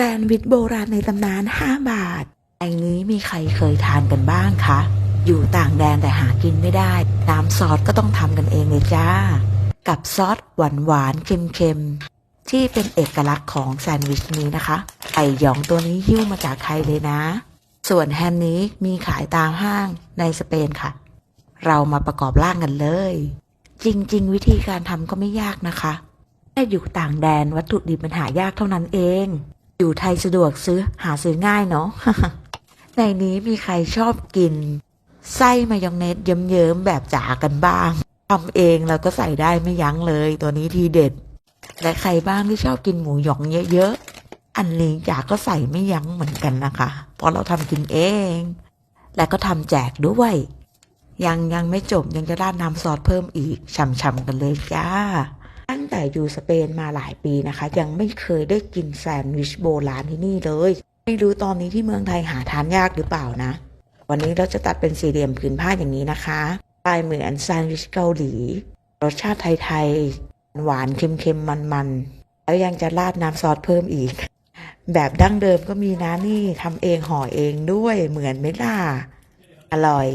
แซนด์วิชโบราณในตำนาน 5 บาทไอ้นี้มีใครเคยทานกันบ้างคะ อยู่ต่างแดนแต่หากินไม่ได้ น้ำซอสก็ต้องทำกันเองเลยจ้า กับซอสหวานหวานๆเค็มๆ ที่เป็นเอกลักษณ์ของแซนด์วิชนี้นะคะ ไก่หยองตัวนี้หิ้วมาจากไทยเลยนะ ส่วนแฮมนี้มีขายตามห้างในสเปนค่ะ เรามาประกอบร่างกันเลย จริงๆ วิธีการทำก็ไม่ยากนะคะแค่อยู่ต่างแดนวัตถุดิบมันหายากเท่านั้นเอง อยู่ไทยสะดวกซื้อหาซื้อง่ายเนาะ ในนี้มีใครชอบกิน ไส้มายองเนสเยิ้มๆแบบจ๋ากันบ้างทำเองแล้วก็ใส่ได้ไม่ยั้งเลย ตัวนี้ทีเด็ด และใครบ้างที่ชอบกินหมูหยองเยอะๆ อันนี้จ๋าก็ใส่ไม่ยั้งเหมือนกันนะคะ เพราะเราทำกินเอง และก็ทำแจกด้วย ยังยังไม่จบยังจะราดน้ำซอสเพิ่มอีกช่ำๆกันเลยจ้า ตั้งแต่อยู่สเปนมาหลายปีนะคะ ยังไม่เคยได้กินแซนด์วิชโบราณที่นี่เลย ไม่รู้ตอนนี้ที่เมืองไทยหาทานยากหรือเปล่านะ วันนี้เราจะตัดเป็นสี่เหลี่ยมผืนผ้าอย่างนี้นะคะลายเหมือนแซนด์วิชเกาหลี รสชาติไทยๆหวานเค็มๆมันๆ แล้วยังจะราดน้ำซอสเพิ่มอีก แบบดั้งเดิมก็มีนะนี่ทำเองห่อเองด้วยเหมือนไหมล่ะอร่อย